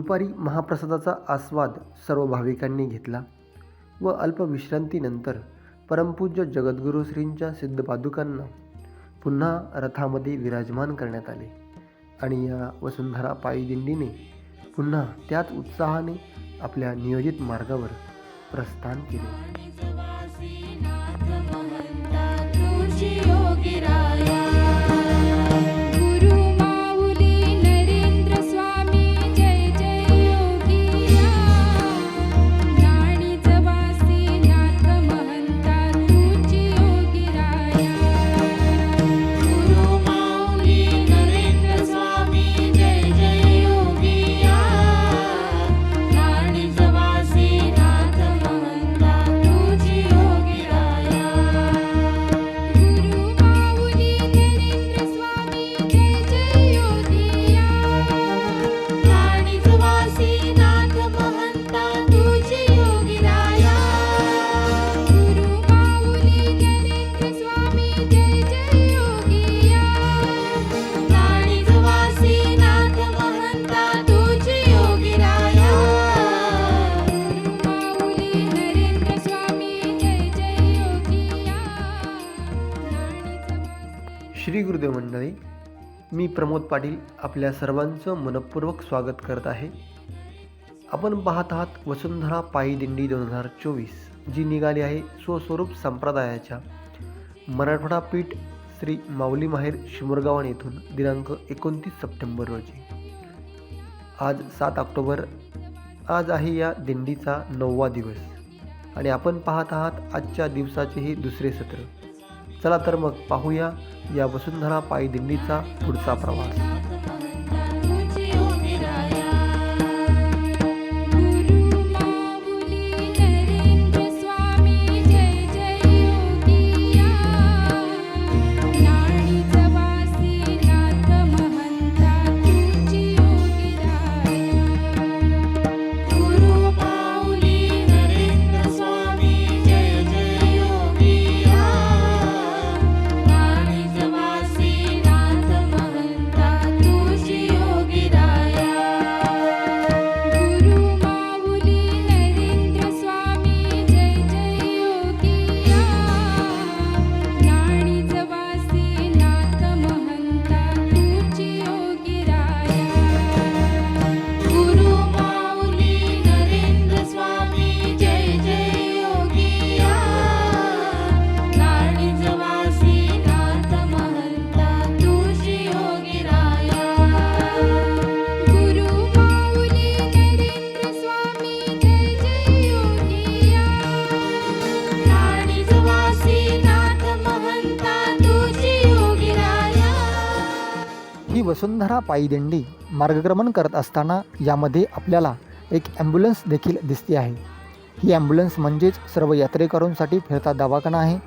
दुपारी महाप्रसादाचा आस्वाद सर्व भाविकांनी घेतला व अल्पविश्रांतीनंतर परमपूज्य जगद्गुरू श्रींच्या सिद्धपादुकांना पुन्हा रथामध्ये विराजमान करण्यात आले आणि या वसुंधरा पायीदिंडीने पुन्हा त्याच उत्साहाने आपल्या नियोजित मार्गावर प्रस्थान केले. मी प्रमोद पाटील आपल्या सर्वांचं मनपूर्वक स्वागत करत आहे. आपण पाहत आहात वसुंधरा पायी दिंडी दोन हजार चोवीस जी निघाली आहे स्वस्वरूप संप्रदायाच्या. मराठवाडा पीठ श्री माऊली माहेर शिमुरगावन येथून दिनांक एकोणतीस सप्टेंबर रोजी. आज सात ऑक्टोबर आज आहे या दिंडीचा नववा दिवस. आणि आपण पाहत आहात आजच्या दिवसाचे हे दुसरे सत्र. चला तर मग पाहूया या वसुंधरा पायी दिंडीचा पुढचा प्रवास. वसुंधरा पायीदिंडी मार्गक्रमण करत असताना यामध्ये आपल्याला एक ॲम्ब्युलन्स देखील दिसते आहे. ही ॲम्ब्युलन्स म्हणजेच सर्व यात्रेकरूंसाठी फिरता दवाखाना आहे.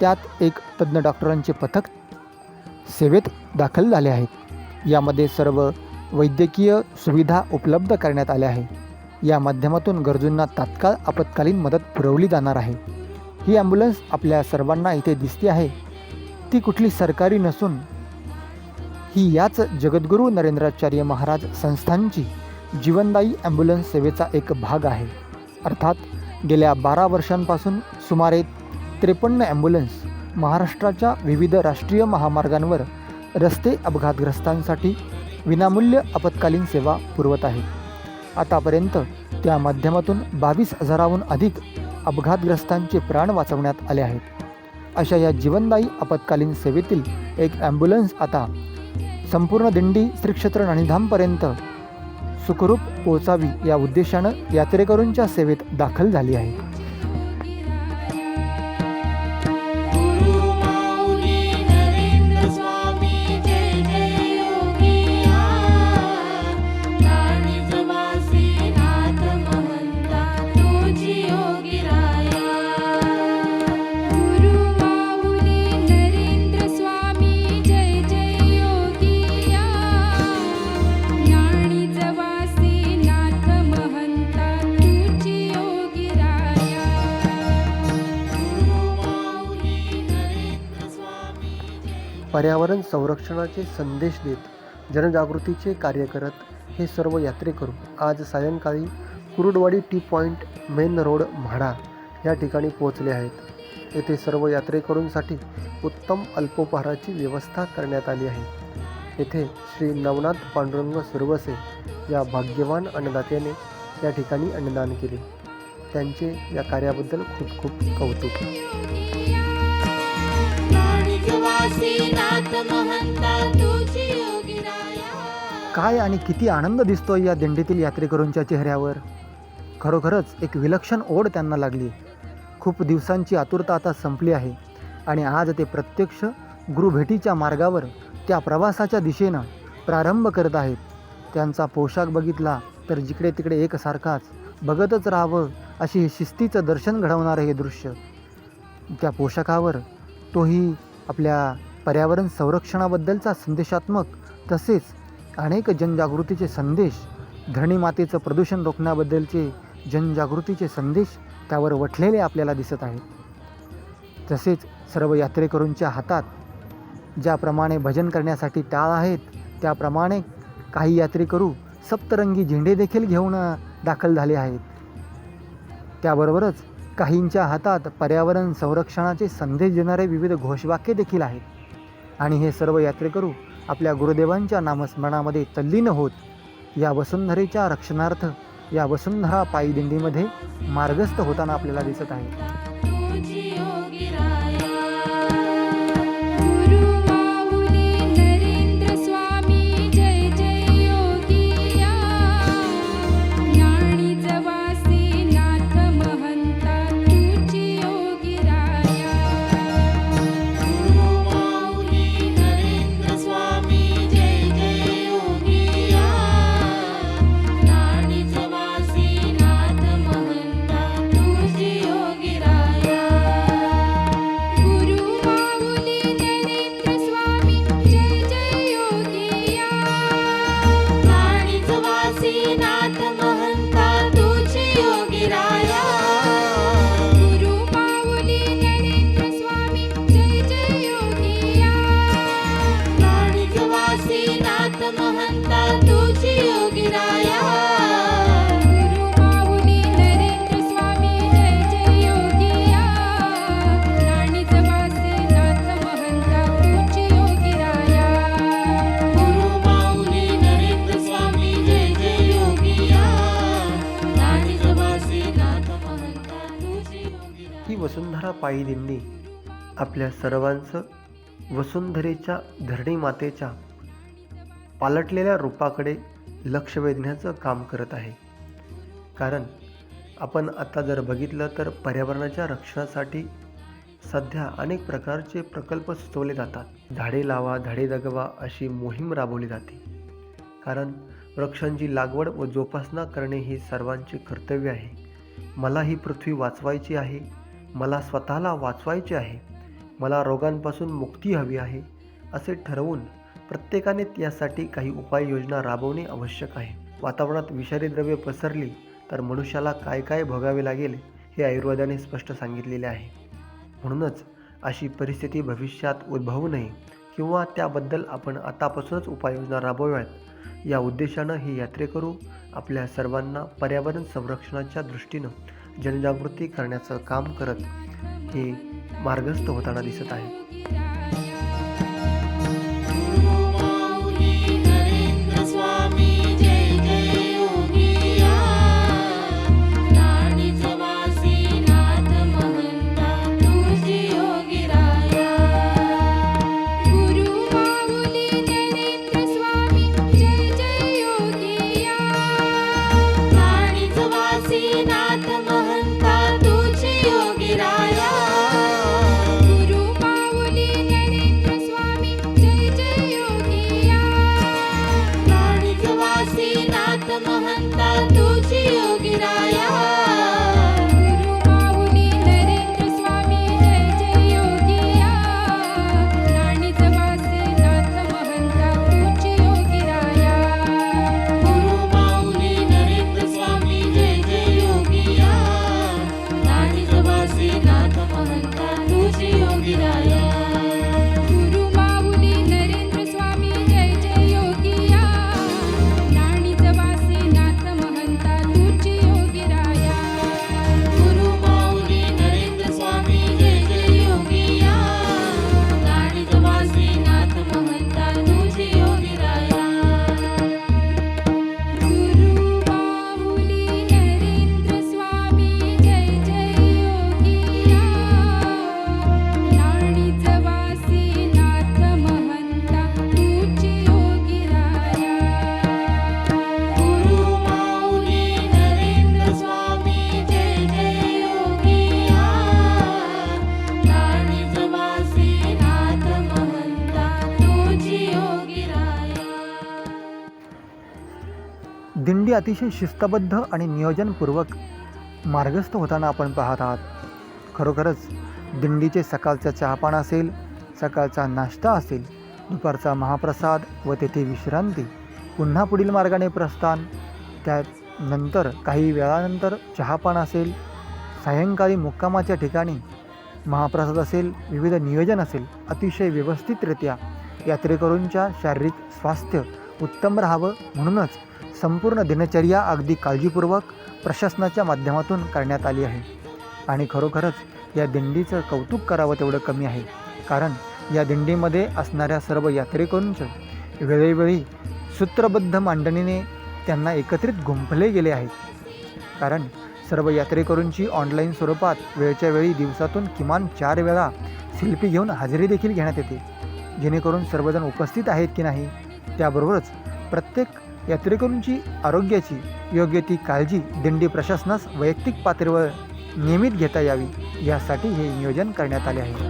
त्यात एक तज्ज्ञ डॉक्टरांचे पथक सेवेत दाखल झाले आहेत. यामध्ये सर्व वैद्यकीय सुविधा उपलब्ध करण्यात आल्या आहे या माध्यमातून गरजूंना तात्काळ आपत्कालीन मदत पुरवली जाणार आहे. ही ॲम्ब्युलन्स आपल्या सर्वांना इथे दिसते आहे. ती कुठली सरकारी नसून ही याच जगद्गुरू नरेंद्राचार्य महाराज संस्थांची जीवनदायी ॲम्ब्युलन्स सेवेचा एक भाग आहे. अर्थात गेल्या बारा वर्षांपासून सुमारे त्रेपन्न ॲम्ब्युलन्स महाराष्ट्राच्या विविध राष्ट्रीय महामार्गांवर रस्ते अपघातग्रस्तांसाठी विनामूल्य आपत्कालीन सेवा पुरवत आहे. आतापर्यंत त्या माध्यमातून बावीस हजाराहून अधिक अपघातग्रस्तांचे प्राण वाचवण्यात आले आहेत. अशा या जीवनदायी आपत्कालीन सेवेतील एक ॲम्ब्युलन्स आता संपूर्ण दिंडी श्रीक्षेत्र नणीधामपर्यंत सुखरूप पोहोचावी या उद्देशानं यात्रेकरूंच्या सेवेत दाखल झाली आहे. पर्यावरण संरक्षणाचे संदेश देत जनजागृतीचे कार्य करत हे सर्व यात्रेकरू आज सायंकाळी Kurduwadi T point main road MHADA या ठिकाणी पोहोचले आहेत. येथे सर्व यात्रेकरूंसाठी उत्तम अल्पोपहाराची व्यवस्था करण्यात आली आहे. येथे श्री नवनाथ पांडुरंग सुरवसे या भाग्यवान अन्नदात्याने या ठिकाणी अन्नदान केले. त्यांचे या कार्याबद्दल खूप खूप कौतुक. महंता तुझी योगिराया काय आणि किती आनंद दिसतोय या दिंडीतील यात्रेकरूंच्या चेहऱ्यावर. खरोखरच एक विलक्षण ओढ त्यांना लागली. खूप दिवसांची आतुरता आता संपली आहे आणि आज ते प्रत्यक्ष गुरुभेटीच्या मार्गावर त्या प्रवासाच्या दिशेनं प्रारंभ करत आहेत. त्यांचा पोशाख बघितला तर जिकडे तिकडे एकसारखाच बघतच राहावं अशी हे शिस्तीचं दर्शन घडवणारं हे दृश्य. त्या पोशाखावर तोही आपल्या पर्यावरण संरक्षणाबद्दलचा संदेशात्मक तसेच अनेक जनजागृतीचे संदेश धरणी मातेचं प्रदूषण रोखण्याबद्दलचे जनजागृतीचे संदेश त्यावर वठलेले आपल्याला दिसत आहेत. तसेच सर्व यात्रेकरूंच्या हातात ज्याप्रमाणे भजन करण्यासाठी टाळ आहेत त्याप्रमाणे काही यात्रेकरू सप्तरंगी झेंडे देखील घेऊन दाखल झाले आहेत. त्याबरोबरच काहींच्या हातात पर्यावरण संरक्षणाचे संदेश देणारे विविध घोषवाक्य देखील आहेत. आणि हे सर्व यात्रेकरू आपल्या गुरुदेवांच्या नामस्मरणामध्ये तल्लीन होत या वसुंधरेच्या रक्षणार्थ या वसुंधरा पायी दिंडीमध्ये मार्गस्थ होताना आपल्याला दिसत आहे महंता तुझी योगिराया. गुरु माऊली नरेंद्र स्वामी जय जय योगिया राणीच वासे नाथ महंता तुझी योगिराया. गुरु माऊली नरेंद्र स्वामी जय जय योगिया नाडीचं वासी नाथ महंता तुझी योगिराया. ही वसुंधरा पायी दिंडी आपल्या सर्वांचं वसुंधरेच्या धरणी मातेच्या पालटलेल्या रूपाकडे लक्ष वेधण्याचं काम करत आहे. कारण आपण आता जर बघितलं तर पर्यावरणाच्या रक्षणासाठी सध्या अनेक प्रकारचे प्रकल्प सुचवले जातात. झाडे लावा झाडे जगवा अशी मोहीम राबवली जाते. कारण वृक्षांची लागवड व जोपासना करणे हे सर्वांचे कर्तव्य आहे. मला ही पृथ्वी वाचवायची आहे. मला स्वतःला वाचवायचे आहे. मला रोगांपासून मुक्ती हवी आहे असे ठरवून प्रत्येकाने त्यासाठी काही उपाययोजना राबवणे आवश्यक आहे. वातावरणात विषारी द्रव्ये पसरली तर मनुष्याला काय काय भोगावे लागेल हे आयुर्वेदाने स्पष्ट सांगितलेले आहे. म्हणूनच अशी परिस्थिती भविष्यात उद्भवू नये किंवा त्याबद्दल आपण आतापासूनच उपाययोजना राबवाव्यात या उद्देशानं ही यात्रेकरू आपल्या सर्वांना पर्यावरण संरक्षणाच्या दृष्टीनं जनजागृती करण्याचं काम करत हे मार्गस्थ होताना दिसत आहे. अतिशय शिस्तबद्ध आणि नियोजनपूर्वक मार्गस्थ होताना आपण पाहत आहात. खरोखरच दिंडीचे सकाळचा चहापान असेल सकाळचा नाश्ता असेल दुपारचा महाप्रसाद व तेथे विश्रांती पुन्हा पुढील मार्गाने प्रस्थान त्यानंतर काही वेळानंतर चहापान असेल सायंकाळी मुक्कामाच्या ठिकाणी महाप्रसाद असेल विविध नियोजन असेल अतिशय व्यवस्थितरित्या यात्रेकरूंच्या शारीरिक स्वास्थ्य उत्तम राहावं म्हणूनच संपूर्ण दिनचर्या अगदी काळजीपूर्वक प्रशासनाच्या माध्यमातून करण्यात आली आहे. आणि खरोखरच या दिंडीचं कौतुक करावं तेवढं कमी आहे. कारण या दिंडीमध्ये असणाऱ्या सर्व यात्रेकरूंचं वेळोवेळी सूत्रबद्ध मांडणीने त्यांना एकत्रित गुंफले गेले आहेत. कारण सर्व यात्रेकरूंची ऑनलाईन स्वरूपात वेळच्या वेळी दिवसातून किमान चार वेळा सेल्फी घेऊन हजेरी देखील घेण्यात येते. जेणेकरून सर्वजण उपस्थित आहेत की नाही त्याबरोबरच प्रत्येक यात्रेकरूंची आरोग्याची योग्य ती काळजी दिंडी प्रशासनास वैयक्तिक पातळीवर नियमित घेता यावी यासाठी हे नियोजन करण्यात आले आहे.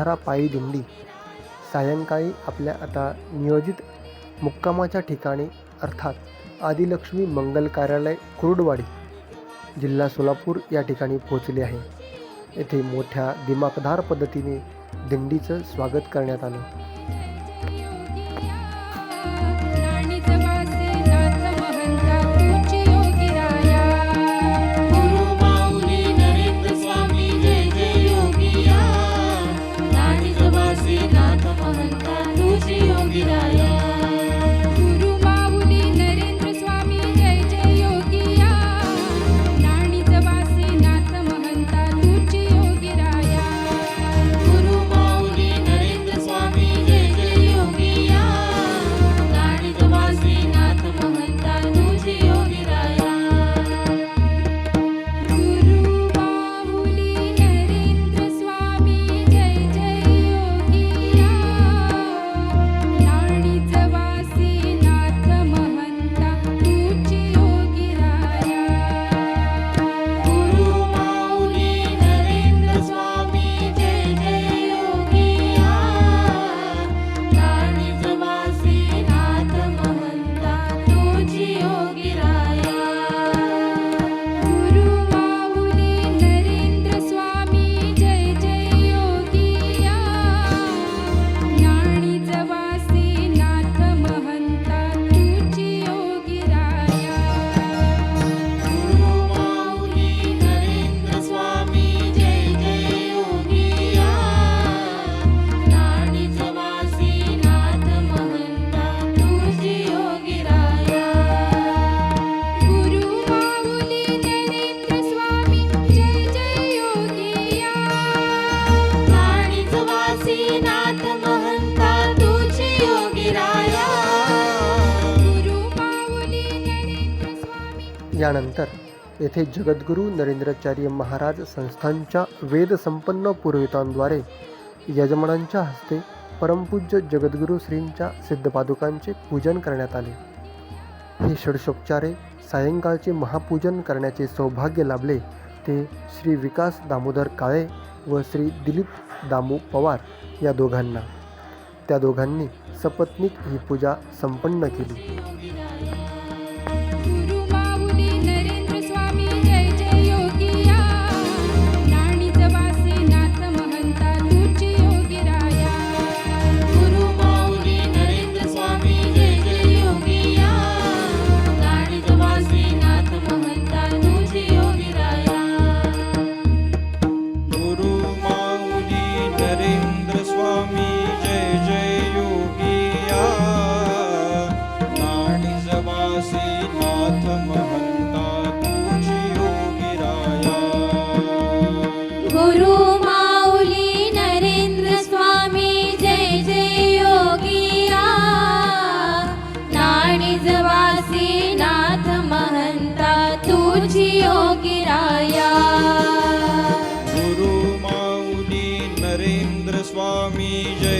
अंधारा पायी दिंडी. सायंकाळी आपल्या आता नियोजित मुक्कामाच्या ठिकाणी अर्थात आदिलक्ष्मी मंगल कार्यालय कुरुडवाडी जिल्हा सोलापूर या ठिकाणी पोहोचले आहे. येथे मोठ्या दिमाखदार पद्धतीने दिंडीचं स्वागत करण्यात आलं. येथे जगद्गुरू नरेंद्राचार्य महाराज संस्थांच्या वेदसंपन्न पुरोहितांद्वारे यजमानांच्या हस्ते परमपूज्य जगद्गुरू श्रींच्या सिद्धपादुकांचे पूजन करण्यात आले. हे षडशोपचारे सायंकाळचे महापूजन करण्याचे सौभाग्य लाभले ते श्री विकास दामोदर काळे व श्री दिलीप दामू पवार या दोघांना. त्या दोघांनी सपत्नीक ही पूजा संपन्न केली. माऊली नरेंद्र स्वामी जय जय।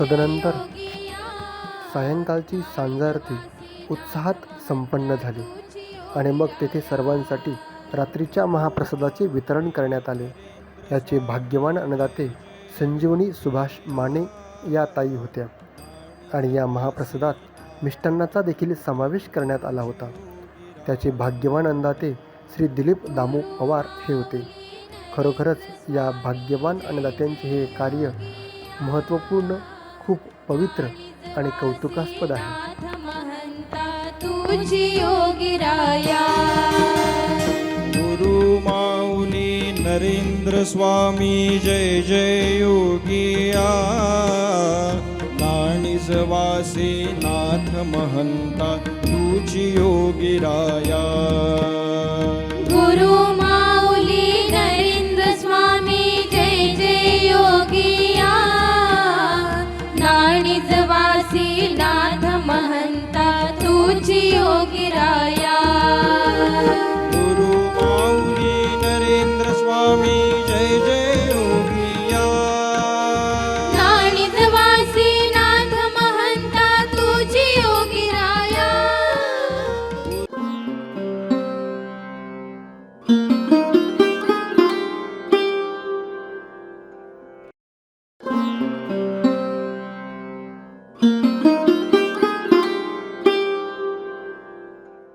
तदनंतर सायंकाळची सांजारती उत्साहात संपन्न झाली आणि मग तेथे सर्वांसाठी रात्रीच्या महाप्रसादाचे वितरण करण्यात आले. याचे भाग्यवान अन्नदाते संजीवनी सुभाष माने या ताई होत्या आणि या महाप्रसादात मिष्टान्नाचा देखील समावेश करण्यात आला होता. त्याचे भाग्यवान अन्नदाते श्री दिलीप दामू पवार हे होते. खरोखरच या भाग्यवान अन्नदात्यांचे हे कार्य महत्त्वपूर्ण खूप पवित्र आणि कौतुकास्पद आहे. गुरु माऊली नरेंद्र स्वामी जय जय योगिया वासे नाथ महंता तुझी योगिराया गुरु माऊली नरेंद्र स्वामी जय जय योगी